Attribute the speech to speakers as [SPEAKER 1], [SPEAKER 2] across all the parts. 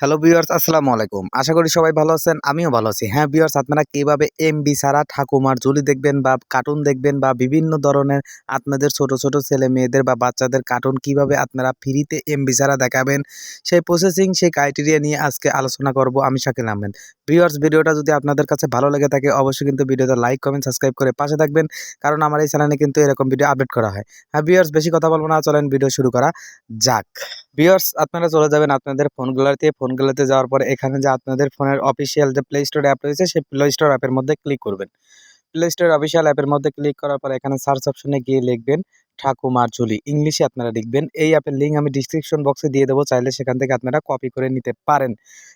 [SPEAKER 1] Hello viewers আসসালামু আলাইকুম। আশা করি সবাই ভালো আছেন, আমিও ভালো আছি। হ্যাঁ ভিউয়ার্স আপনারা কীভাবে এমবি সারা, ঠাকুমার ঝুলি দেখবেন বা কার্টুন দেখবেন বা বিভিন্ন ধরনের আপনাদের ছোট ছোট ছেলে মেয়েদের বা বাচ্চাদের কার্টুন কীভাবে আপনারা ফ্রিতে এমবি ছাড়া দেখাবেন, সেই প্রসেসিং সেই ক্রাইটেরিয়া নিয়ে আজকে আলোচনা করব আমি শাকিল আহমেদ। ভিউয়ার্স, ভিডিওটা যদি আপনাদের কাছে ভালো লেগে থাকে, অবশ্যই কিন্তু ভিডিওতে লাইক কমেন্ট সাবস্ক্রাইব করে পাশে থাকবেন, কারণ আমার এই চ্যানেলে কিন্তু এরকম ভিডিও আপডেট করা হয়। হ্যাঁ ভিউয়ার্স, বেশি কথা বলব না, চলেন ভিডিও শুরু করা যাক। ভিউয়ার্স, আপনারা চলে যাবেন আপনাদের ফোনগুলোতে। ফোনগুলোতে যাওয়ার পর এখানে যে আপনাদের ফোনের অফিসিয়াল যে প্লে স্টোর অ্যাপ রয়েছে, সেই প্লে স্টোর অ্যাপের মধ্যে ক্লিক করবেন। প্লে স্টোর অফিসিয়াল অ্যাপের মধ্যে ক্লিক করার পরে এখানে সার্চ অপশনে গিয়ে লিখবেন ঠাকুমার ঝুলি। ইংলিশে আপনারা লিখবেন, এই অ্যাপের লিঙ্ক আমি ডিসক্রিপশন বক্সে দিয়ে দেবো, চাইলে সেখান থেকে আপনারা কপি করে নিতে পারেন।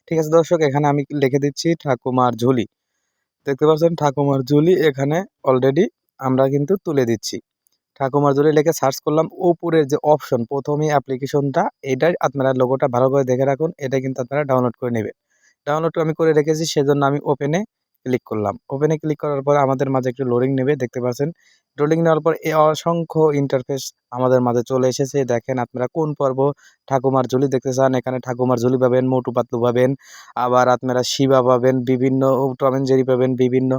[SPEAKER 1] ঠিক আছে দর্শক, এখানে আমি লিখে দিচ্ছি ঠাকুমার ঝুলি। দেখতে পাচ্ছেন ঠাকুমার ঝুলি এখানে অলরেডি আমরা কিন্তু তুলে দিচ্ছি। ঠাকুমার ঝুলি লিখে সার্চ করলাম, উপরের যে অপশন প্রথমেই অ্যাপ্লিকেশনটা এটাই আপনারা লোগোটা ভালো করে দেখে রাখুন, এটা কিন্তু আপনারা ডাউনলোড করে নেবেন। ডাউনলোড আমি করে রেখেছি, সেজন্য আমি ওপেনে ক্লিক করলাম। ওপেনে ক্লিক করার পর আমাদের মাঝে একটু লোডিং নেবে, দেখতে পাচ্ছেন লোডিং নেওয়ার পর এই অসংখ্য ইন্টারফেস আমাদের মাঝে চলে এসেছে। দেখেন আপনারা কোন পর্ব ঠাকুমার ঝুলি দেখতে চান? এখানে ঠাকুমার ঝুলি পাবেন, মোটু পাতলু পাবেন, আবার আপনারা শিবা পাবেন, বিভিন্ন টম অ্যান্ড জেরি পাবেন, বিভিন্ন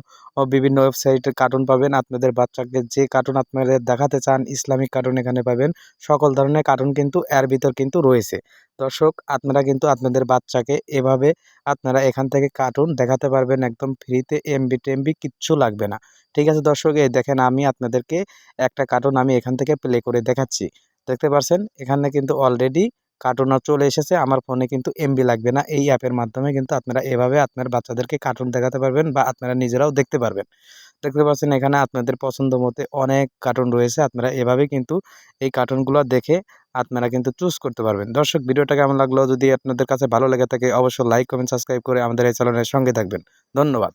[SPEAKER 1] বিভিন্ন ওয়েবসাইটে কার্টুন পাবেন। আপনাদের বাচ্চাকে যে কার্টুন আপনাদের দেখাতে চান, ইসলামিক কার্টুন এখানে পাবেন। সকল ধরনের কার্টুন কিন্তু এর ভিতর কিন্তু রয়েছে। দর্শক, আপনারা কিন্তু আপনাদের বাচ্চাকে এভাবে আপনারা এখান থেকে কার্টুন দেখাতে পারবেন একদম ফ্রিতে এমবি টেমবি কিচ্ছু লাগবে না। ঠিক আছে দর্শক, এই দেখেন আমি আপনাদেরকে একটা কার্টুন আমি এখান থেকে প্লে করে দেখাচ্ছি। দেখতে পাচ্ছেন এখানে কিন্তু অলরেডি কার্টুনও চলে এসেছে, আমার ফোনে কিন্তু এমবি লাগবে না। এই অ্যাপের মাধ্যমে কিন্তু আপনারা এভাবে আপনার বাচ্চাদেরকে কার্টুন দেখাতে পারবেন বা আপনারা নিজেরাও দেখতে পারবেন। দেখতে পাচ্ছেন এখানে আপনাদের পছন্দ মতে অনেক কার্টুন রয়েছে, আপনারা এভাবে কিন্তু এই কার্টুনগুলো দেখে আপনারা কিন্তু চুজ করতে পারবেন। দর্শক, ভিডিওটা কেমন লাগল? যদি আপনাদের কাছে ভালো লেগে থাকে, অবশ্যই লাইক কমেন্ট সাবস্ক্রাইব করে আমাদের এই চ্যানেলের সঙ্গে থাকবেন। ধন্যবাদ।